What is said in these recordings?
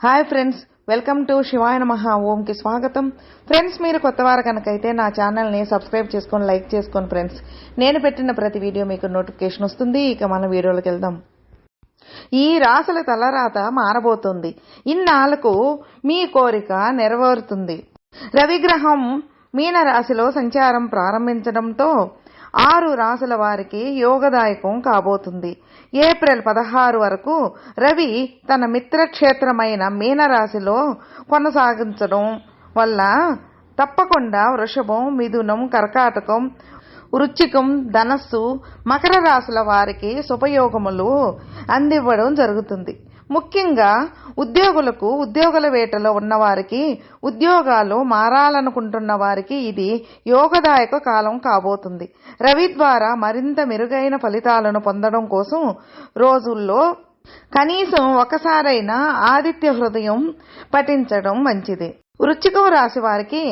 Hi friends welcome to Shivayana Maha ఓంకి స్వాగతం friends మీరు కొత్త వారు కనుకైతే నా ఛానల్ని సబ్స్క్రైబ్ చేసుకొని లైక్ చేసుకోండి ఫ్రెండ్స్ నేను పెట్టిన ప్రతి వీడియో మీకు నోటిఫికేషన్ వస్తుంది ఇక మన వీడియోలోకి వెళ్దాం. ఈ రాసుల తలరాత మారబోతుంది. ఇన్నాళ్ళకు మీ కోరిక నెరవేరుతుంది. రవిగ్రహం మీన రాశిలో సంచారం ప్రారంభించడంతో ఆరు రాసుల వారికి యోగదాయకం కాబోతుంది. ఏప్రిల్ పదహారు వరకు రవి తన మిత్రక్షేత్రమైన మీనరాశిలో కొనసాగించడం వల్ల తప్పకుండా వృషభం మిథునం కర్కాటకం వృచ్చికం ధనస్సు మకర రాశుల వారికి శుభయోగములు అందివ్వడం జరుగుతుంది. ముఖ్యంగా ఉద్యోగులకు ఉద్యోగుల వేటలో ఉన్నవారికి ఉద్యోగాలు మారాలనుకుంటున్న వారికి ఇది యోగదాయక కాలం కాబోతుంది. రవి ద్వారా మరింత మెరుగైన ఫలితాలను పొందడం కోసం రోజుల్లో కనీసం ఒకసారైనా ఆదిత్య హృదయం పఠించడం మంచిది. వృచ్చికం రాశి వారికి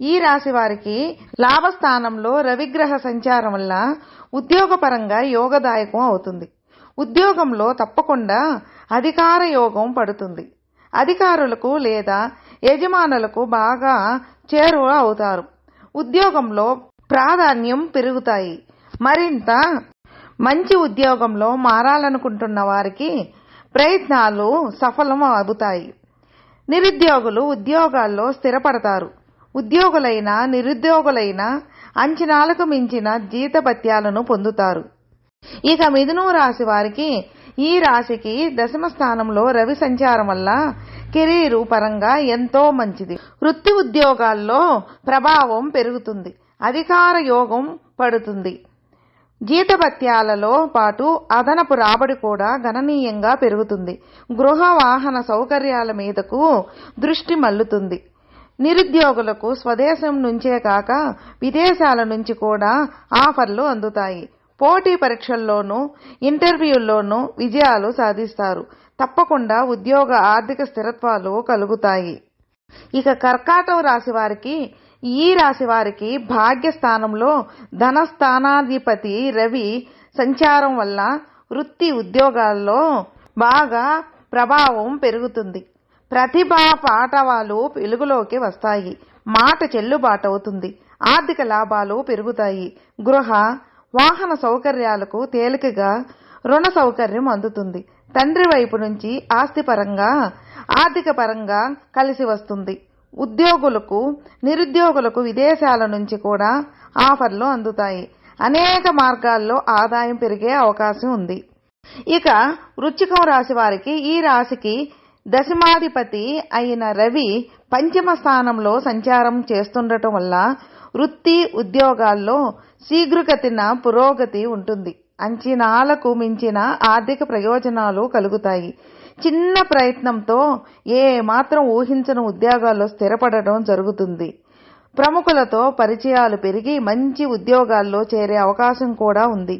ఈ రాశి వారికి లాభస్థానంలో రవిగ్రహ సంచారం వల్ల ఉద్యోగపరంగా యోగదాయకం అవుతుంది. ఉద్యోగంలో తప్పకుండా అధికార యోగం పడుతుంది. అధికారులకు లేదా యజమానులకు బాగా చేరువ అవుతారు. ఉద్యోగంలో ప్రాధాన్యం పెరుగుతాయి. మరింత మంచి ఉద్యోగంలో మారాలనుకుంటున్న వారికి ప్రయత్నాలు సఫలం అవుతాయి. నిరుద్యోగులు ఉద్యోగాల్లో స్థిరపడతారు. ఉద్యోగులైన నిరుద్యోగులైన అంచనాలకు మించిన జీతభత్యాలను పొందుతారు. ఇక మిథునం రాశి వారికి ఈ రాశికి దశమ స్థానంలో రవి సంచారం వల్ల కెరీరు పరంగా ఎంతో మంచిది. వృత్తి ఉద్యోగాల్లో ప్రభావం పెరుగుతుంది. అధికార యోగం పడుతుంది. జీతభత్యాలలో పాటు అదనపు రాబడి కూడా గణనీయంగా పెరుగుతుంది. గృహ వాహన సౌకర్యాల మీదకు దృష్టి మల్లుతుంది. నిరుద్యోగులకు స్వదేశం నుంచే కాక విదేశాల నుంచి కూడా ఆఫర్లు అందుతాయి. పోటీ పరీక్షల్లోనూ ఇంటర్వ్యూల్లోనూ విజయాలు సాధిస్తారు. తప్పకుండా ఉద్యోగ ఆర్థిక స్థిరత్వాలు కలుగుతాయి. ఇక కర్కాటక రాశి వారికి ఈ రాశి వారికి భాగ్యస్థానంలో ధనస్థానాధిపతి రవి సంచారం వల్ల వృత్తి ఉద్యోగాల్లో బాగా ప్రభావం పెరుగుతుంది. ప్రతిభా పాఠవాలు వెలుగులోకి వస్తాయి. మాట చెల్లుబాటవుతుంది. ఆర్థిక లాభాలు పెరుగుతాయి. గృహ వాహన సౌకర్యాలకు తేలికగా రుణ సౌకర్యం అందుతుంది. తండ్రి వైపు నుంచి ఆస్తిపరంగా ఆర్థిక పరంగా కలిసి వస్తుంది. ఉద్యోగులకు నిరుద్యోగులకు విదేశాల నుంచి కూడా ఆఫర్లు అందుతాయి. అనేక మార్గాల్లో ఆదాయం పెరిగే అవకాశం ఉంది. ఇక వృచ్చికం రాశి వారికి ఈ రాశికి దశమాధిపతి అయిన రవి పంచమ స్థానంలో సంచారం చేస్తుండటం వల్ల వృత్తి ఉద్యోగాల్లో శీఘ్రగతిన పురోగతి ఉంటుంది. అంచనాలకు మించిన ఆర్థిక ప్రయోజనాలు కలుగుతాయి. చిన్న ప్రయత్నంతో ఏ మాత్రం ఊహించని ఉద్యోగాల్లో స్థిరపడడం జరుగుతుంది. ప్రముఖులతో పరిచయాలు పెరిగి మంచి ఉద్యోగాల్లో చేరే అవకాశం కూడా ఉంది.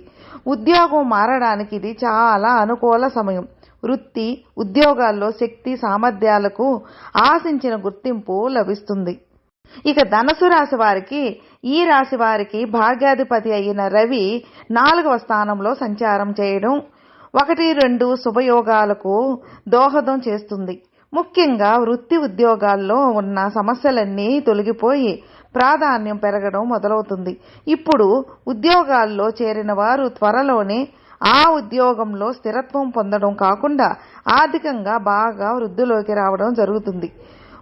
ఉద్యోగం మారడానికి ఇది చాలా అనుకూల సమయం. వృత్తి ఉద్యోగాల్లో శక్తి సామర్థ్యాలకు ఆశించిన గుర్తింపు లభిస్తుంది. ఇక ధనసు రాశి వారికి ఈ రాశి వారికి భాగ్యాధిపతి అయిన రవి నాలుగవ స్థానంలో సంచారం చేయడం. ఒకటి రెండు శుభయోగాలకు దోహదం చేస్తుంది. ముఖ్యంగా వృత్తి ఉద్యోగాల్లో ఉన్న సమస్యలన్నీ తొలగిపోయి ప్రాధాన్యం పెరగడం మొదలవుతుంది. ఇప్పుడు ఉద్యోగాల్లో చేరిన వారు త్వరలోనే ఆ ఉద్యోగంలో స్థిరత్వం పొందడం కాకుండా ఆర్థికంగా బాగా వృద్ధిలోకి రావడం జరుగుతుంది.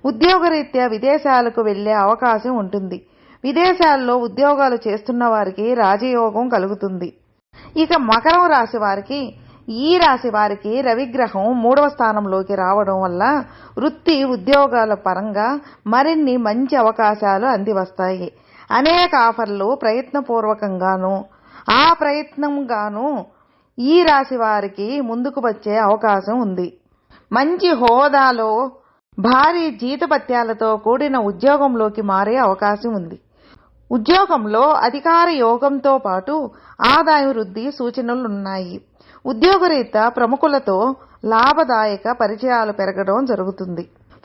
ఉద్యోగరీత్యా విదేశాలకు వెళ్ళే అవకాశం ఉంటుంది. విదేశాల్లో ఉద్యోగాలు చేస్తున్న వారికి రాజయోగం కలుగుతుంది. ఇక మకరం రాశి వారికి ఈ రాశి వారికి రవిగ్రహం మూడవ స్థానంలోకి రావడం వల్ల వృత్తి ఉద్యోగాల పరంగా మరిన్ని మంచి అవకాశాలు అంది వస్తాయి అనేక ఆఫర్లు ప్రయత్నపూర్వకంగాను ఆ ప్రయత్నంగాను ఈ రాశి వారికి ముందుకు వచ్చే అవకాశం ఉంది. మంచి హోదాలో భారీ జీతభత్యాలతో కూడిన ఉద్యోగంలోకి మారే అవకాశం ఉంది. ఉద్యోగంలో అధికార యోగంతో పాటు ఆదాయ వృద్ధి సూచనలున్నాయి. ఉద్యోగరీత్యా ప్రముఖులతో లాభదాయక పరిచయాలు పెరగడం జరుగుతుంది.